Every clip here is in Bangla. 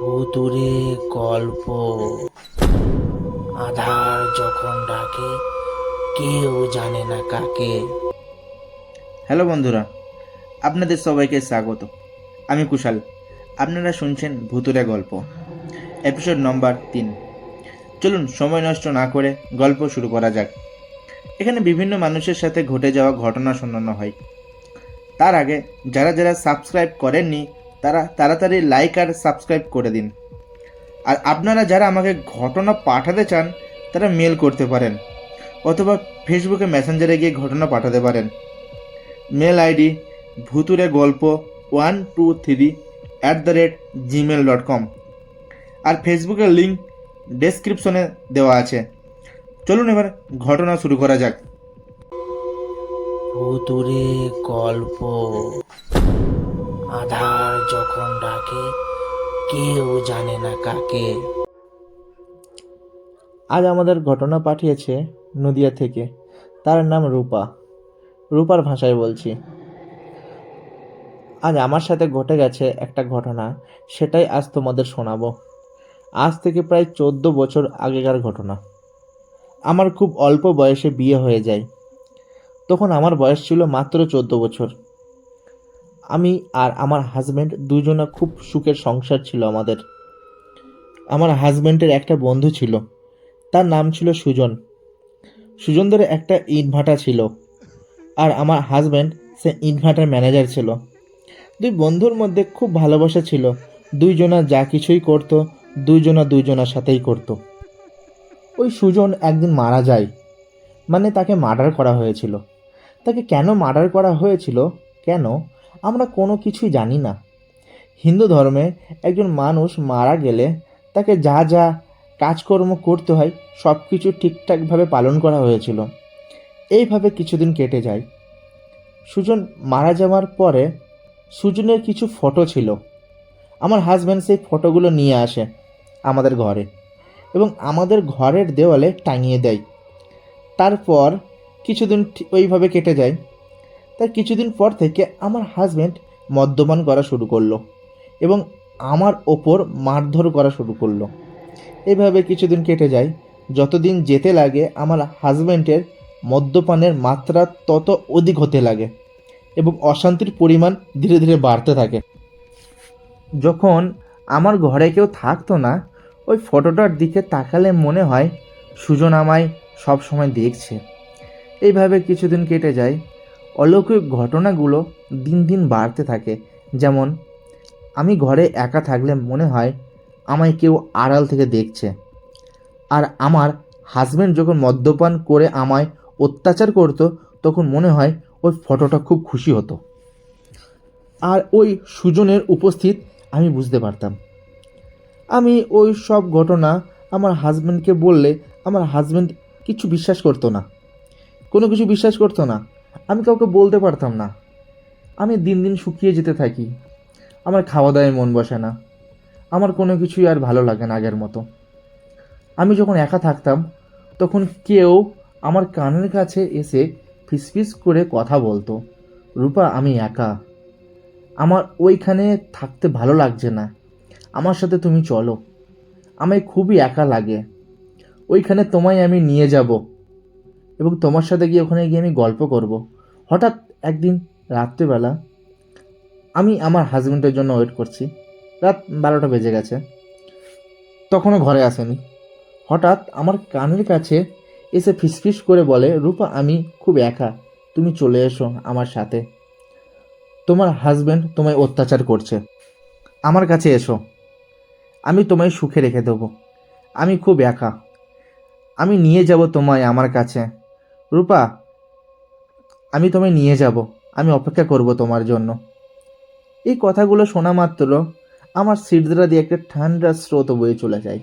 ভুতুরে গল্প। আধার যখন ডাকে, কেউ জানে না কাকে। হ্যালো বন্ধুরা, আপনাদের সবাইকে স্বাগত। আমি কুশাল। আপনারা শুনছেন ভুতুরে গল্প এপিসোড নম্বর তিন। চলুন সময় নষ্ট না করে গল্প শুরু করা যাক। এখানে বিভিন্ন মানুষের সাথে ঘটে যাওয়া ঘটনা শোনানো হয়। তার আগে যারা যারা সাবস্ক্রাইব করেননি তারা তাড়াতাড়ি লাইক আর সাবস্ক্রাইব করে দিন। আর আপনারা যারা আমাকে ঘটনা পাঠাতে চান, তারা মেল করতে পারেন, অথবা ফেসবুকে মেসেঞ্জারে গিয়ে ঘটনা পাঠাতে পারেন। মেল আইডি ভুতুরে গল্প one two three at the rate Gmail dot com আর ফেসবুকের লিঙ্ক ডেসক্রিপশনে দেওয়া আছে। চলুন এবার ঘটনা শুরু করা যাক। ভুতুরে গল্প। আধার যখন ডাকে, কেউ জানে না কাকে। আজ আমাদের ঘটনা পাঠিয়েছে নদিয়া থেকে। তার নাম রূপা। রূপার ভাষায় বলছি। আজ আমার সাথে ঘটে গেছে একটা ঘটনা, সেটাই আজ তোমাদের শোনাবো। আজ থেকে প্রায় চোদ্দ বছর আগেকার ঘটনা। আমার খুব অল্প বয়সে বিয়ে হয়ে যায়। তখন আমার বয়স ছিল মাত্র চোদ্দ বছর। আমি আর আমার হাজব্যান্ড দুজনা খুব সুখের সংসার ছিল আমাদের। আমার হাজব্যান্ডের একটা বন্ধু ছিল, তার নাম ছিল সুজন। সুজনদের একটা ইনভার্টার ছিল আর আমার হাজব্যান্ড সে ইনভার্টার ম্যানেজার ছিল। দুই বন্ধুর মধ্যে খুব ভালোবাসা ছিল, দুইজনা যা কিছুই করতো, দুইজনা দুইজনার সাথেই করতো। ওই সুজন একদিন মারা যায় মানে তাকে মার্ডার করা হয়েছিল। তাকে কেন মার্ডার করা হয়েছিল? কেন? আমরা কোনো কিছুই জানি না। হিন্দু ধর্মে একজন মানুষ মারা গেলে তাকে যা যা কাজকর্ম করতে হয় সব কিছু ঠিকঠাকভাবে পালন করা হয়েছিল। এইভাবে কিছুদিন কেটে যায়। সুজন মারা যাওয়ার পরে সুজনের কিছু ফটো ছিল। আমার হাজব্যান্ড সেই ফটোগুলো নিয়ে আসে আমাদের ঘরে এবং আমাদের ঘরের দেওয়ালে টাঙিয়ে দেয়। তারপর কিছুদিন ওইভাবে কেটে যায়। তার কিছুদিন পর থেকে আমার হাজব্যান্ড মদ্যপান করা শুরু করল এবং আমার ওপর মারধর করা শুরু করল। এভাবে কিছুদিন কেটে যায়, যতদিন যেতে লাগে আমার হাজব্যান্ডের মদ্যপানের মাত্রা তত অধিক হতে লাগে এবং অশান্তির পরিমাণ ধীরে ধীরে বাড়তে থাকে। যখন আমার ঘরে কেউ থাকতো না, ওই ফটোটার দিকে তাকালে মনে হয় সুজন আমায় সবসময় দেখছে। এইভাবে কিছুদিন কেটে যায় অলৌকিক ঘটনাগুলো দিন দিন বাড়তে থাকে। যেমন, আমি ঘরে একা থাকলে মনে হয় আমায় কেউ আড়াল থেকে দেখছে। আর আমার হাজব্যান্ড যখন মদ্যপান করে আমায় অত্যাচার করতো, তখন মনে হয় ওই ফটোটা খুব খুশি হতো। আর ওই সুজনের উপস্থিত আমি বুঝতে পারতাম। আমি ওই সব ঘটনা আমার হাজব্যান্ডকে বললে আমার হাজব্যান্ড কিছু বিশ্বাস করতো না। কোনো কিছু বিশ্বাস করতো না। আমি কাউকে বলতে পারতাম না। আমি দিন দিন শুকিয়ে যেতে থাকি। আমার খাওয়া দাওয়ায় মন বসে না। আমার কোনো কিছুই আর ভালো লাগে না আগের মতো। আমি যখন একা থাকতাম, তখন কেউ আমার কানের কাছে এসে ফিসফিস করে কথা বলতো, রূপা, আমি একা। আমার ওইখানে থাকতে ভালো লাগছে না। আমার সাথে তুমি চলো। আমায় খুবই একা লাগে। ওইখানে তোমায় আমি নিয়ে যাব। এবং তোমার সাথে গিয়ে ওখানে গিয়ে আমি গল্প করব। হঠাৎ একদিন রাত্রেবেলা আমি আমার হাজব্যান্ডের জন্য ওয়েট করছি। রাত বারোটা বেজে গেছে। তখনও ঘরে আসেনি। হঠাৎ আমার কানের কাছে এসে ফিসফিস করে বলে, রূপা, আমি খুব একা। তুমি চলে এসো আমার সাথে। তোমার হাজব্যান্ড তোমায় অত্যাচার করছে। আমার কাছে এসো। আমি তোমায় সুখে রেখে দেবো। আমি খুব একা। আমি নিয়ে যাব তোমায় আমার কাছে। রূপা, আমি তোমায় নিয়ে যাব। আমি অপেক্ষা করব তোমার জন্য। এই কথাগুলো শোনা মাত্র আমার সিটদ্রা দিয়ে একটা ঠান্ডা স্রোত বয়ে চলে যায়।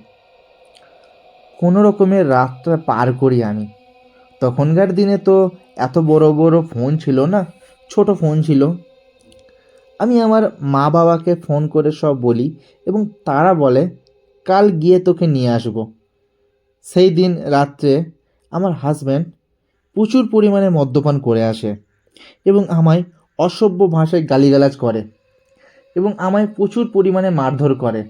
কোনো রকমের রাতটা পার করি আমি। তখনকার দিনে তো এত বড় বড় ফোন ছিল না, ছোট ফোন ছিল। আমি আমার মা বাবাকে ফোন করে সব বলি এবং তারা বলে, কাল গিয়ে তোকে নিয়ে আসব। সেই দিন রাত্রে আমার হাজব্যান্ড প্রচুর পরিমাণে মদ্যপান করে আসে এবং আমায় অসভ্য ভাষায় গালিগালাজ করে এবং আমায় প্রচুর পরিমাণে মারধর করে।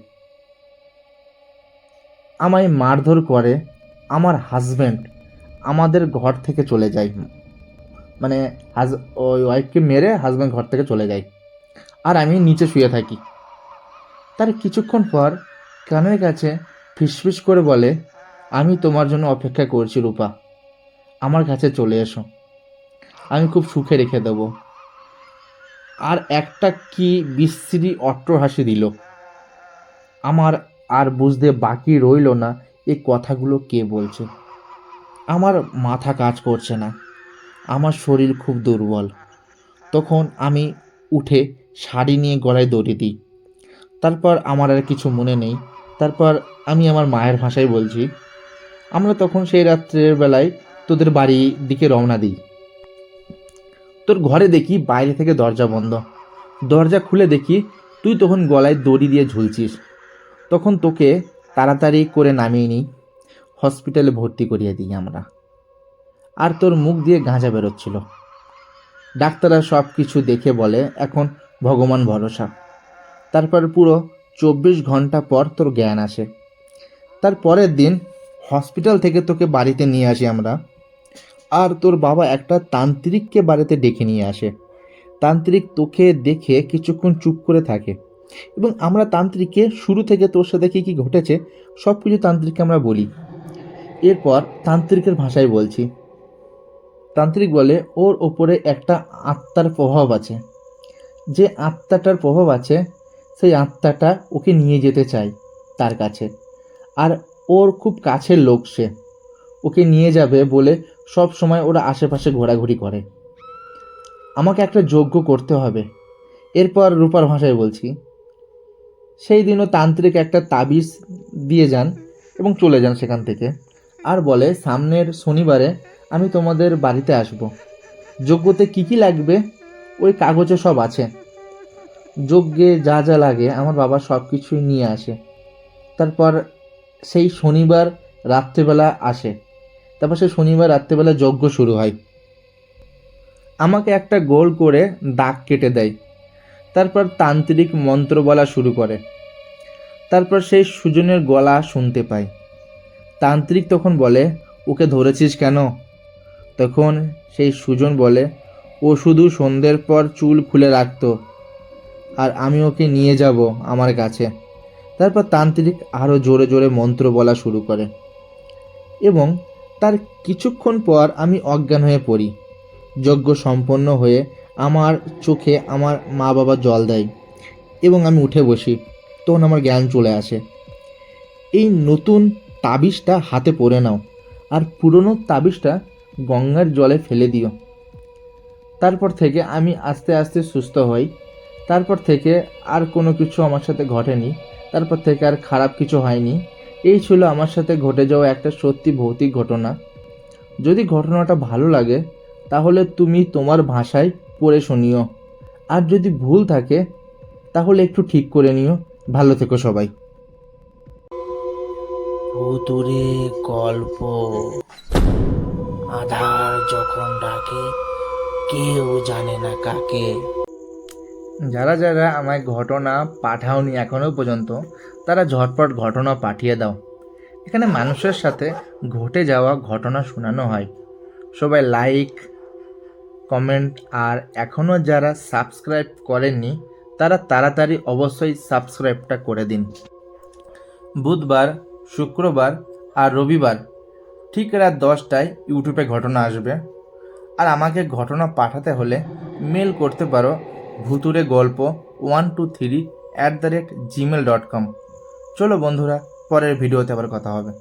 আমায় মারধর করে আমার হাজব্যান্ড আমাদের ঘর থেকে চলে যায়। মানে হাজ ওই ওয়াইফকে মেরে হাজব্যান্ড ঘর থেকে চলে যায়। আর আমি নিচে শুয়ে থাকি। তার কিছুক্ষণ পর কানের কাছে ফিসফিস করে বলে, আমি তোমার জন্য অপেক্ষা করছি রূপা। আমার কাছে চলে এসো। আমি খুব সুখে রেখে দেব। আর একটা কি বিশ্রী হাসি দিল। আমার আর বুঝতে বাকি রইল না এই কথাগুলো কে বলছে। আমার মাথা কাজ করছে না। আমার শরীর খুব দুর্বল। তখন আমি উঠে শাড়ি নিয়ে গলায় দড়ি দিই। তারপর আমার আর কিছু মনে নেই। তারপর আমি আমার মায়ের ভাষায় বলছি, আমরা তখন সেই রাত্রের বেলায় তোদের বাড়ির দিকে রওনা দিই। তোর ঘরে দেখি বাইরে থেকে দরজা বন্ধ। দরজা খুলে দেখি তুই তখন গলায় দড়ি দিয়ে ঝুলছিস। তখন তোকে তাড়াতাড়ি করে নামিয়ে নিই। হসপিটালে ভর্তি করিয়ে দিই আমরা। আর তোর মুখ দিয়ে গাঁজা বেরোচ্ছিল। ডাক্তাররা সব কিছু দেখে বলে, এখন ভগবান ভরসা। তারপর পুরো চব্বিশ ঘণ্টা পর তোর জ্ঞান আসে। তার পরের দিন হসপিটাল থেকে তোকে বাড়িতে নিয়ে আসি আমরা। আর তোর বাবা একটা তান্ত্রিককে বাড়িতে ডেকে নিয়ে আসে। তান্ত্রিক তোকে দেখে কিছুক্ষণ চুপ করে থাকে। এবং আমরা তান্ত্রিককে শুরু থেকে তোর সাথে কী কী ঘটেছে সব কিছু তান্ত্রিককে আমরা বলি। এরপর তান্ত্রিকের ভাষায় বলছি। তান্ত্রিক বলে, ওর ওপরে একটা আত্মার প্রভাব আছে। যে আত্মাটার প্রভাব আছে, সেই আত্মাটা ওকে নিয়ে যেতে চায় তার কাছে। আর ওর খুব কাছের লোক সে। ওকে নিয়ে যাবে বলে সব সময় ওরা আশেপাশে ঘোরাঘুরি করে। আমাকে একটা যজ্ঞ করতে হবে। এরপর রূপার ভাষায় বলছি, সেই দিনও তান্ত্রিক একটা তাবিজ দিয়ে যান এবং চলে যান সেখান থেকে। আর বলে, সামনের শনিবারে আমি তোমাদের বাড়িতে আসব। যজ্ঞতে কী কী লাগবে? ওই কাগজে সব আছে। যজ্ঞে যা যা লাগে আমার বাবা সব কিছুই নিয়ে আসে। তারপর সেই শনিবার রাত্রেবেলা আসে। তারপর সে শনিবার রাত্রেবেলা যজ্ঞ শুরু হয়। আমাকে একটা গোল করে দাগ কেটে দেয়। তারপর তান্ত্রিক মন্ত্র বলা শুরু করে। তারপর সেই সুজনের গলা শুনতে পাই। তান্ত্রিক তখন বলে, ওকে ধরেছিস কেন? তখন সেই সুজন বলে, ও শুধু সন্ধ্যের পর চুল খুলে রাখতো, আর আমি ওকে নিয়ে যাব আমার কাছে। তারপর তান্ত্রিক আরও জোরে জোরে মন্ত্র বলা শুরু করে। এবং তার কিছুক্ষণ পর আমি অজ্ঞান হয়ে পড়ি। যজ্ঞ সম্পন্ন হয়ে আমার চোখে আমার মা বাবা জল দেয় এবং আমি উঠে বসি। তখন আমার জ্ঞান চলে আসে। এই নতুন তাবিজটা হাতে পরে নাও আর পুরনো তাবিজটা গঙ্গার জলে ফেলে দিও। তারপর থেকে আমি আস্তে আস্তে সুস্থ হই। তারপর থেকে আর কোনো কিছু আমার সাথে ঘটেনি। তারপর থেকে আর খারাপ কিছু হয়নি। এই ছিল আমার সাথে ঘটে যাওয়া একটা সত্যি ভৌতিক ঘটনা। যদি ঘটনাটা ভালো লাগে, তাহলে তুমি তোমার ভাষায় পড়ে শুনিও। আর যদি ভুল থাকে, তাহলে একটু ঠিক করে নিও। ভালো থেকো সবাই। ভুতুরে গল্প। আধার যখন ডাকে, কেউ জানে না কাকে। যারা যারা আমায় ঘটনা পাঠাওনি এখনও পর্যন্ত, তারা ঝটপট ঘটনা পাঠিয়ে দাও। এখানে মানুষের সাথে ঘটে যাওয়া ঘটনা শোনানো হয়। সবাই লাইক কমেন্ট আর এখনও যারা সাবস্ক্রাইব করেননি, তারা তাড়াতাড়ি অবশ্যই সাবস্ক্রাইবটা করে দিন। বুধবার, শুক্রবার আর রবিবার, ঠিক রাত দশটায় ইউটিউবে ঘটনা আসবে। আর আমাকে ঘটনা পাঠাতে হলে মেল করতে পারো ভুতুরে গল্প one two three at the rate Gmail dot com চলো বন্ধুরা, পরের ভিডিওতে আবার কথা হবে।